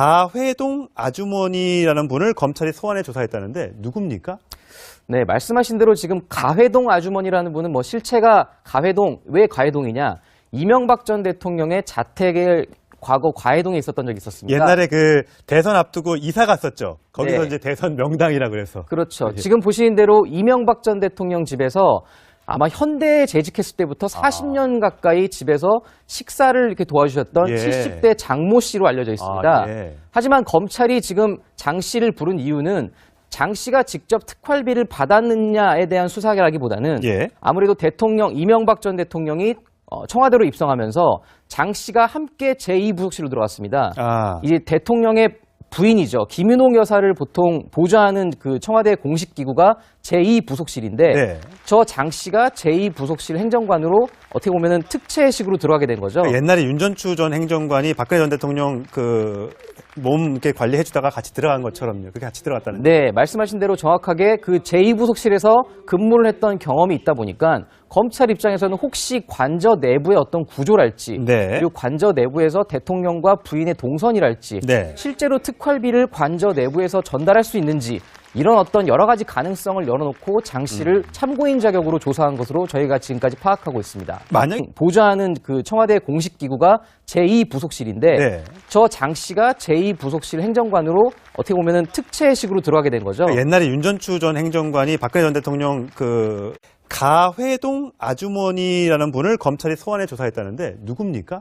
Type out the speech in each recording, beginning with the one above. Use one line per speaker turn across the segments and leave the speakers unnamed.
가회동 아주머니라는 분을 검찰이 소환해 조사했다는데 누굽니까?
네, 말씀하신 대로 지금 가회동 아주머니라는 분은 뭐 실체가 가회동, 왜 가회동이냐? 이명박 전 대통령의 자택에 과거 가회동에 있었던 적이 있었습니다.
옛날에 그 대선 앞두고 이사 갔었죠. 거기서
네.
이제 대선 명당이라 그래서.
그렇죠.
예.
지금 보시는 대로 이명박 전 대통령 집에서 아마 현대에 재직했을 때부터 40년 가까이 집에서 식사를 이렇게 도와주셨던
예.
70대 장모 씨로 알려져 있습니다.
아, 예.
하지만 검찰이 지금 장 씨를 부른 이유는 장 씨가 직접 특활비를 받았느냐에 대한 수사라기보다는
예.
아무래도 대통령 이명박 전 대통령이 어, 청와대로 입성하면서 장 씨가 함께 제2부속실로 들어갔습니다.
아,
이제 대통령의 부인이죠. 김윤홍 여사를 보통 보좌하는 그 청와대 공식 기구가 제2부속실인데
네.
저장 씨가 제2부속실 행정관으로 어떻게 보면은 특채식으로 들어가게 된 거죠.
옛날에 윤전추 전 행정관이 박근혜 전 대통령 그 몸 이렇게 관리해 주다가 같이 들어간 것처럼요. 그렇게 같이 들어갔다는.
네, 말씀하신 대로 정확하게 그 제2부속실에서 근무를 했던 경험이 있다 보니까 검찰 입장에서는 혹시 관저 내부의 어떤 구조랄지
네.
그리고 관저 내부에서 대통령과 부인의 동선이랄지
네.
실제로 특활비를 관저 내부에서 전달할 수 있는지 이런 어떤 여러 가지 가능성을 열어놓고 장 씨를
음.
참고인 자격으로 조사한 것으로 저희가 지금까지 파악하고 있습니다.
만약
보좌하는 그 청와대 공식 기구가 제2부속실인데
네.
저장 씨가 제2부속실 행정관으로 어떻게 보면은 특채식으로 들어가게 된 거죠.
옛날에 윤전추 전 행정관이 박근혜 전 대통령 그 가회동 아주머니라는 분을 검찰이 소환해 조사했다는데 누굽니까?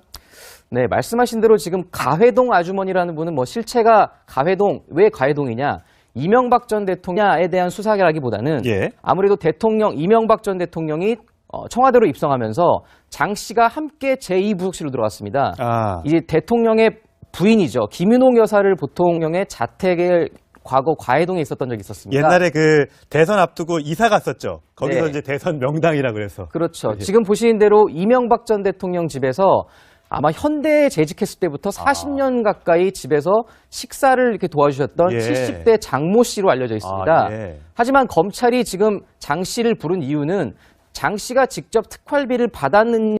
네, 말씀하신 대로 지금 가회동 아주머니라는 분은 뭐 실체가 가회동, 왜 가회동이냐? 이명박 전 대통령에 대한 수사라기보다는
예.
아무래도 대통령, 이명박 전 대통령이 어, 청와대로 입성하면서 장 씨가 함께 제2부속실로 들어갔습니다.
아,
이제 대통령의 부인이죠. 김윤홍 여사를 보통령의 자택에 과거 과해동에 있었던 적이 있었습니다.
옛날에 그 대선 앞두고 이사 갔었죠. 거기서
네.
이제 대선 명당이라 그래서.
그렇죠.
예.
지금 보시는 대로 이명박 전 대통령 집에서 아마 현대에 재직했을 때부터 40년 가까이 집에서 식사를 이렇게 도와주셨던
예.
70대 장모 씨로 알려져 있습니다.
아, 예.
하지만 검찰이 지금 장 씨를 부른 이유는 장 씨가 직접 특활비를 받았느냐